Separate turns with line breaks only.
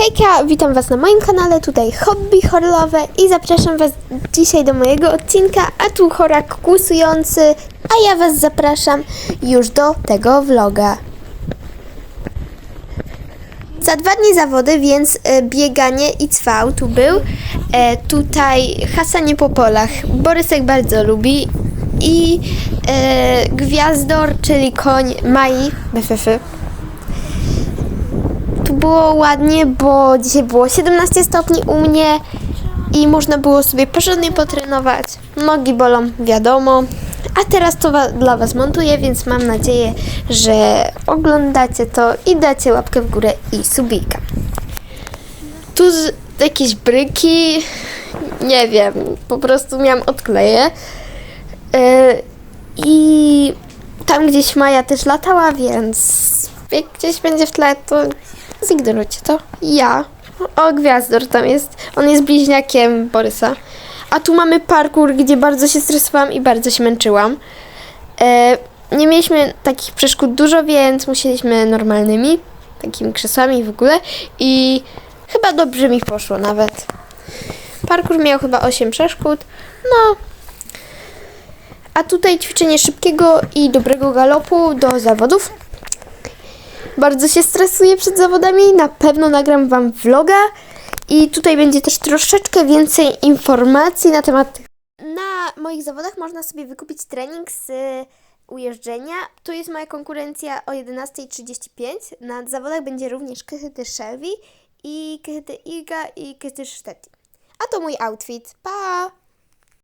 Hejka, witam Was na moim kanale, tutaj Hobby Horlowe i zapraszam Was dzisiaj do mojego odcinka, a tu chorak kłusujący, a ja Was zapraszam już do tego vloga. Za dwa dni zawody, więc e, bieganie i cwał tu był. E, tutaj hasanie po polach. Borysek bardzo lubi. I e, Gwiazdor, czyli koń Mai, BFF. Było ładnie, bo dzisiaj było 17 stopni u mnie i można było sobie porządnie potrenować. Nogi bolą, wiadomo. A teraz to wa- dla Was montuję, więc mam nadzieję, że oglądacie to i dacie łapkę w górę i subika. Tu jakieś bryki, nie wiem, po prostu miałam odkleję. Yy, I tam gdzieś Maja też latała, więc jak gdzieś będzie w tle, to zignorujcie to. Ja. O, Gwiazdor tam jest. On jest bliźniakiem Borysa. A tu mamy parkour, gdzie bardzo się stresowałam i bardzo się męczyłam. E, nie mieliśmy takich przeszkód dużo, więc musieliśmy normalnymi, takimi krzesłami w ogóle. I chyba dobrze mi poszło nawet. Parkour miał chyba 8 przeszkód. No, a tutaj ćwiczenie szybkiego i dobrego galopu do zawodów. Bardzo się stresuję przed zawodami, na pewno nagram Wam vloga i tutaj będzie też troszeczkę więcej informacji na temat. Na moich zawodach można sobie wykupić trening z y, ujeżdżenia. Tu jest moja konkurencja o 11.35. Na zawodach będzie również Kyhyty Shelby i Kyhyty Iga i Kyhyty Szteti. A to mój outfit. Pa!